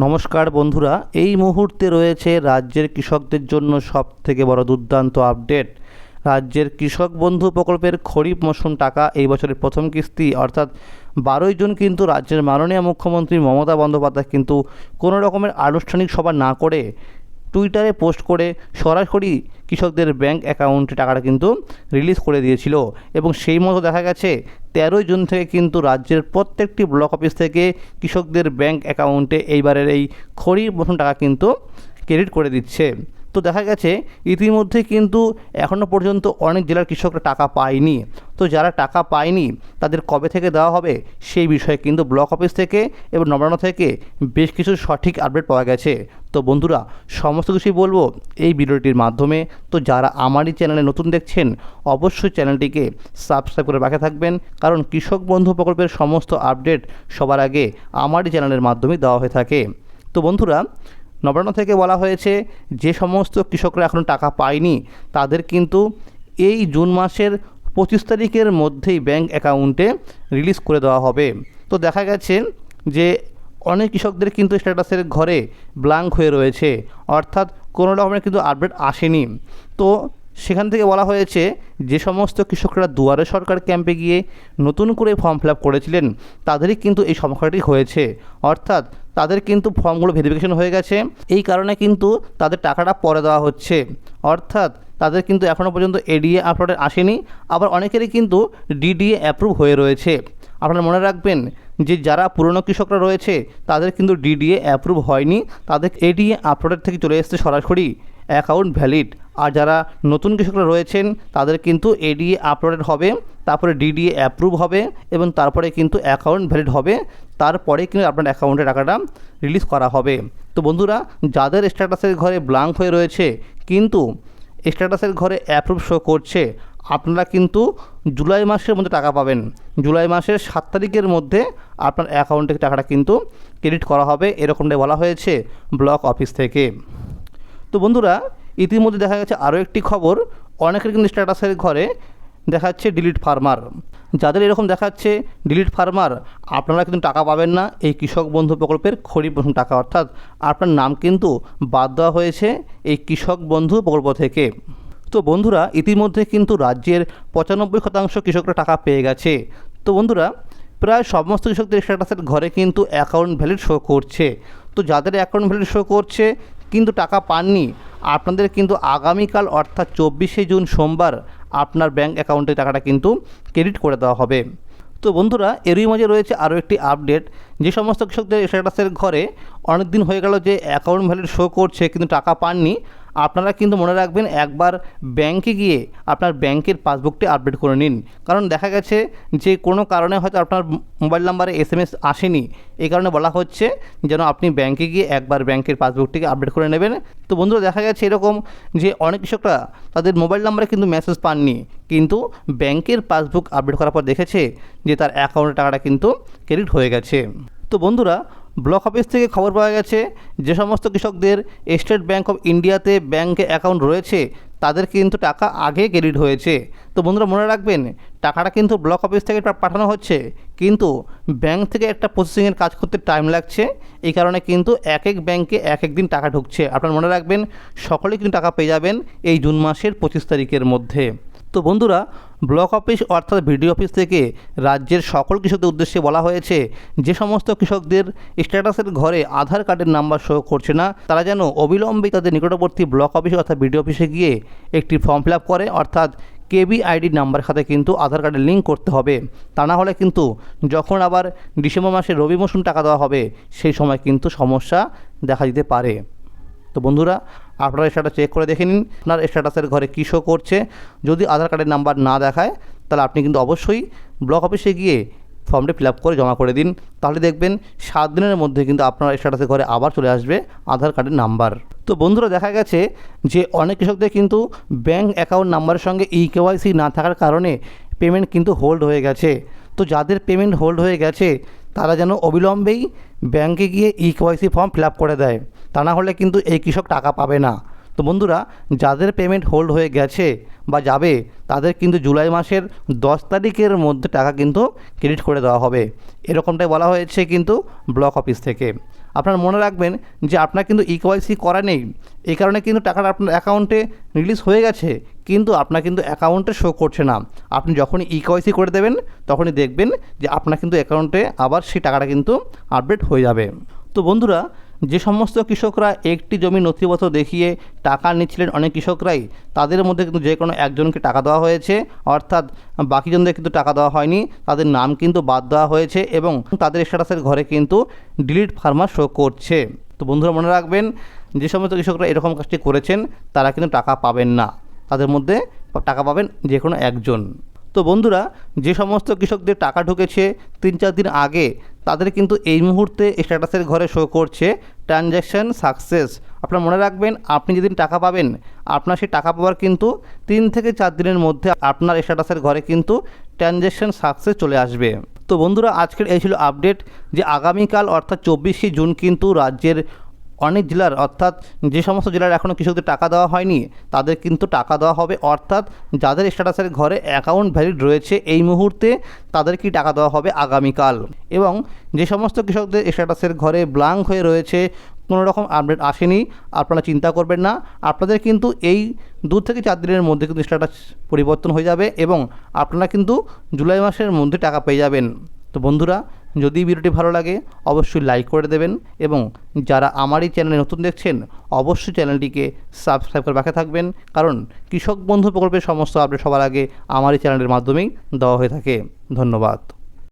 নমস্কার বন্ধুরা, এই মুহূর্তে রয়েছে রাজ্যের কৃষকদের জন্য সব থেকে বড় দুর্দান্ত আপডেট। রাজ্যের কৃষক বন্ধু প্রকল্পের খরিফ মৌসুম টাকা এই বছরের প্রথম কিস্তি, অর্থাৎ বারোই জুন কিন্তু রাজ্যের মাননীয় মুখ্যমন্ত্রী মমতা বন্দ্যোপাধ্যায় কিন্তু কোনো রকমের আনুষ্ঠানিক সভা না করে টুইটারে পোস্ট করে সরাসরি কৃষকদের ব্যাংক অ্যাকাউন্টে টাকাটা কিন্তু রিলিজ করে দিয়েছিল। এবং সেই মতো দেখা গেছে তেরোই জুন থেকে কিন্তু রাজ্যের প্রত্যেকটি ব্লক অফিস থেকে কৃষকদের ব্যাংক অ্যাকাউন্টে এইবারের এই খরিফ মতন টাকা কিন্তু ক্রেডিট করে দিচ্ছে। তো দেখা গেছে ইতিমধ্যে কিন্তু এখনও পর্যন্ত অনেক জেলার কৃষকরা টাকা পায়নি। তো যারা টাকা পায়নি, তাদের কবে থেকে দেওয়া হবে সেই বিষয়ে কিন্তু ব্লক অফিস থেকে এবং নবান্ন থেকে বেশ কিছু সঠিক আপডেট পাওয়া গেছে। তো বন্ধুরা, সমস্ত কিছুই বলব এই ভিডিওটির মাধ্যমে। তো যারা আমারই চ্যানেলে নতুন দেখছেন, অবশ্যই চ্যানেলটিকে সাবস্ক্রাইব করে রাখে থাকবেন। কারণ কৃষক বন্ধু প্রকল্পের সমস্ত আপডেট সবার আগে আমারই চ্যানেলের মাধ্যমে দেওয়া হয়ে থাকে। তো বন্ধুরা নবান্ন থেকে বলা হয়েছে, যে সমস্ত কৃষকরা এখনও টাকা পায়নি, তাদের কিন্তু এই জুন মাসের পঁচিশ তারিখের মধ্যেই ব্যাংক অ্যাকাউন্টে রিলিজ করে দেওয়া হবে। তো দেখা গেছে যে অনেক কৃষকদের কিন্তু স্ট্যাটাসের ঘরে ব্ল্যাঙ্ক হয়ে রয়েছে, অর্থাৎ কোনো রকমের কিন্তু আপডেট আসেনি। তো সেখান থেকে বলা হয়েছে, যে সমস্ত কৃষকরা দুয়ারে সরকার ক্যাম্পে গিয়ে নতুন করে ফর্ম ফিল আপ করেছিলেন, তাদেরই কিন্তু এই সমস্যাটি হয়েছে। অর্থাৎ তাদের কিন্তু ফর্মগুলো ভেরিফিকেশন হয়ে গেছে। এই কারণে কিন্তু তাদের টাকাটা পরে দেওয়া হচ্ছে। অর্থাৎ তাদের কিন্তু এখনও পর্যন্ত এডিএ আপলোডে আসেনি। আবার অনেকেরই কিন্তু ডিডিএ অ্যাপ্রুভ হয়ে রয়েছে। আপনারা মনে রাখবেন যে যারা পুরনো কৃষকরা রয়েছে, তাদের কিন্তু ডিডিএ অ্যাপ্রুভ হয়নি। তাদের এডিএ আপলোডের থেকে চলে এসছে সরাসরি অ্যাকাউন্ট ভ্যালিড আর যারা নতুন কৃষকরা রয়েছেন, তাদের কিন্তু এডিএ আপলোডেড হবে, তারপরে ডিডিএ অ্যাপ্রুভ হবে এবং তারপরে কিন্তু অ্যাকাউন্ট ভ্যালিড হবে। তারপরে কিন্তু আপনার অ্যাকাউন্টে টাকাটা রিলিজ করা হবে। তো বন্ধুরা, যাদের স্ট্যাটাসের ঘরে ব্লাঙ্ক হয়ে রয়েছে, কিন্তু স্ট্যাটাসের ঘরে অ্যাপ্রুভ শো করছে, আপনারা কিন্তু জুলাই মাসের মধ্যে টাকা পাবেন। জুলাই মাসের সাত তারিখের মধ্যে আপনার অ্যাকাউন্টে টাকাটা কিন্তু ক্রেডিট করা হবে, এরকমটাই বলা হয়েছে ব্লক অফিস থেকে। তো বন্ধুরা, ইতিমধ্যে দেখা গেছে আরও একটি খবর, অনেকের কিন্তু স্ট্যাটাসের ঘরে দেখাচ্ছে ডিলিট ফার্মার যাদের এরকম দেখাচ্ছে ডিলিট ফার্মার আপনারা কিন্তু টাকা পাবেন না। এই কৃষক বন্ধু প্রকল্পের খরিফ টাকা, অর্থাৎ আপনার নাম কিন্তু বাদ দেওয়া হয়েছে এই কৃষক বন্ধু প্রকল্প থেকে। তো বন্ধুরা, ইতিমধ্যে কিন্তু রাজ্যের পঁচানব্বই শতাংশ কৃষকরা টাকা পেয়ে গেছে। তো বন্ধুরা, প্রায় সমস্ত কৃষকদের স্ট্যাটাসের ঘরে কিন্তু অ্যাকাউন্ট ভ্যালিড শো করছে। তো যাদের অ্যাকাউন্ট ভ্যালিড শো করছে, কিন্তু টাকা পাননি, আপনাদের কিন্তু আগামীকাল, অর্থাৎ চব্বিশে জুন সোমবার আপনার ব্যাঙ্ক অ্যাকাউন্টে টাকাটা কিন্তু ক্রেডিট করে দেওয়া হবে। তো বন্ধুরা, এরই মাঝে রয়েছে আরও একটি আপডেট যে সমস্ত কৃষকদের স্ট্যাটাসের ঘরে অনেক দিন হয়ে গেল যে অ্যাকাউন্ট ভ্যালিড শো করছে, কিন্তু টাকা পাননি। আপনারা কিন্তু মনে রাখবেন একবার ব্যাংকে গিয়ে আপনার ব্যাংকের পাসবুকটি আপডেট করে নিন। কারণ দেখা গেছে যে কোনো কারণে হয়তো আপনার মোবাইল নাম্বারে এস এম এস আসেনি। এই কারণে বলা হচ্ছে যেন আপনি ব্যাংকে গিয়ে একবার ব্যাংকের পাসবুকটিকে আপডেট করে নেবেন। তো বন্ধুরা, দেখা গেছে এরকম যে অনেক কৃষকরা তাদের মোবাইল নাম্বারে কিন্তু মেসেজ পাননি। কিন্তু ব্যাংকের পাসবুক আপডেট করার পর দেখেছে যে তার অ্যাকাউন্টে টাকাটা কিন্তু ক্রেডিট হয়ে গেছে। তো বন্ধুরা ব্লক অফিস থেকে খবর পাওয়া গেছে যে সমস্ত কৃষকদের স্টেট ব্যাঙ্ক অফ ইন্ডিয়াতে ব্যাঙ্কে অ্যাকাউন্ট রয়েছে, তাদের কিন্তু টাকা আগে ক্রেডিট হয়েছে। তো বন্ধুরা মনে রাখবেন, টাকাটা কিন্তু ব্লক অফিস থেকে পাঠানো হচ্ছে, কিন্তু ব্যাংক থেকে একটা প্রসেসিংয়ের কাজ করতে টাইম লাগছে। এই কারণে কিন্তু এক এক ব্যাংকে এক এক দিন টাকা ঢুকছে। আপনারা মনে রাখবেন, সকলেই কিন্তু টাকা পেয়ে যাবেন এই জুন মাসের পঁচিশ তারিখের মধ্যে। তো বন্ধুরা, ব্লক অফিস অর্থাৎ বিডিও অফিস থেকে রাজ্যের সকল কৃষকদের উদ্দেশ্যে বলা হয়েছে, যে সমস্ত কৃষকদের স্ট্যাটাসের ঘরে আধার কার্ডের নাম্বার শো করছে না, তারা যেন অবিলম্বে তাদের নিকটবর্তী ব্লক অফিস অর্থাৎ বিডিও অফিসে গিয়ে একটি ফর্ম ফিল আপ করে, অর্থাৎ কেবি আইডি নাম্বার খাতে কিন্তু আধার কার্ডে লিঙ্ক করতে হবে। তা না হলে কিন্তু যখন আবার ডিসেম্বর মাসে রবি মৌসুম টাকা দেওয়া হবে, সেই সময় কিন্তু সমস্যা দেখা দিতে পারে। তো বন্ধুরা, আপনারা স্ট্যাটাস চেক করে দেখে নিন, আপনার স্ট্যাটাসের ঘরে কী শো করছে। যদি আধার কার্ডের নাম্বার না দেখায়, তাহলে আপনি কিন্তু অবশ্যই ব্লক অফিসে গিয়ে ফর্মটি ফিল আপ করে জমা করে দিন। তাহলে দেখবেন সাত দিনের মধ্যে কিন্তু আপনার স্ট্যাটাসের ঘরে আবার চলে আসবে আধার কার্ডের নাম্বার তো বন্ধুরা, দেখা গেছে যে অনেক কৃষকদের কিন্তু ব্যাঙ্ক অ্যাকাউন্ট নাম্বারের সঙ্গে ই কেওয়াইসি না থাকার কারণে পেমেন্ট কিন্তু হোল্ড হয়ে গেছে। তো যাদের পেমেন্ট হোল্ড হয়ে গেছে, তারা যেন অবিলম্বেই ব্যাংকে গিয়ে e KYC form fill up করে দেয়। তা না হলে কিন্তু এই কৃষক টাকা পাবে না। তো বন্ধুরা, যাদের পেমেন্ট হোল্ড হয়ে গেছে বা যাবে, তাদের কিন্তু জুলাই মাসের দশ তারিখের মধ্যে টাকা কিন্তু ক্রেডিট করে দেওয়া হবে। এরকমটাই বলা হয়েছে কিন্তু ব্লক অফিস থেকে। আপনারা মনে রাখবেন যে আপনার কিন্তু ইকোয়াইসি করা নেই। এই কারণে কিন্তু টাকাটা আপনার অ্যাকাউন্টে রিলিজ হয়ে গেছে, কিন্তু আপনার কিন্তু অ্যাকাউন্টে শো করছে না। আপনি যখনই ইকোয়াইসি করে দেবেন, তখনই দেখবেন যে আপনার কিন্তু অ্যাকাউন্টে আবার সেই টাকাটা কিন্তু আপডেট হয়ে যাবে। তো বন্ধুরা যে সমস্ত কৃষকরা একটি জমি নথিপত্র দেখিয়ে টাকা নিচ্ছিলেন অনেক কৃষকরাই, তাদের মধ্যে কিন্তু যে কোনো একজনকে টাকা দেওয়া হয়েছে, অর্থাৎ বাকিজনদের কিন্তু টাকা দেওয়া হয়নি, তাদের নাম কিন্তু বাদ দেওয়া হয়েছে এবং তাদের স্ট্যাটাসের ঘরে কিন্তু ডিলিট ফার্মার শো করছে। তো বন্ধুরা মনে রাখবেন, যে সমস্ত কৃষকরা এরকম কাজটি করেছেন, তারা কিন্তু টাকা পাবেন না। তাদের মধ্যে টাকা পাবেন যে কোনো একজন। তো বন্ধুরা, যে সমস্ত কৃষকদের টাকা ঢুকেছে তিন চার দিন আগে, তাদের কিন্তু এই মুহূর্তে স্ট্যাটাসের ঘরে শো করছে ট্রানজ্যাকশান সাকসেস আপনারা মনে রাখবেন, আপনি যেদিন টাকা পাবেন, আপনার সেই টাকা পাওয়ার কিন্তু তিন থেকে চার দিনের মধ্যে আপনার স্ট্যাটাসের ঘরে কিন্তু ট্রানজ্যাকশান সাকসেস চলে আসবে। তো বন্ধুরা, আজকের এই ছিল আপডেট যে আগামীকাল, অর্থাৎ চব্বিশে জুন কিন্তু রাজ্যের অনেক জেলার, অর্থাৎ যে সমস্ত জেলার এখনও কৃষকদের টাকা দেওয়া হয়নি, তাদের কিন্তু টাকা দেওয়া হবে। অর্থাৎ যাদের স্ট্যাটাসের ঘরে অ্যাকাউন্ট ভ্যালিড রয়েছে এই মুহূর্তে তাদেরকেই টাকা দেওয়া হবে আগামীকাল? এবং যে সমস্ত কৃষকদের স্ট্যাটাসের ঘরে ব্লাঙ্ক হয়ে রয়েছে, কোনো রকম আপডেট আসেনি, আপনারা চিন্তা করবেন না। আপনাদের কিন্তু এই দু থেকে চার দিনের মধ্যে কিন্তু স্ট্যাটাস পরিবর্তন হয়ে যাবে এবং আপনারা কিন্তু জুলাই মাসের মধ্যে টাকা পেয়ে যাবেন। তো বন্ধুরা যদি ভিডিওটি ভালো লাগে, অবশ্যই লাইক করে দেবেন এবং যারা আমার এই চ্যানেলে নতুন দেখছেন, অবশ্যই চ্যানেলটিকে সাবস্ক্রাইব করে রাখে থাকবেন। কারণ কৃষক বন্ধু প্রকল্পের সমস্ত আপডেট সবার আগে আমার এই চ্যানেলের মাধ্যমেই দেওয়া হয়ে থাকে। ধন্যবাদ।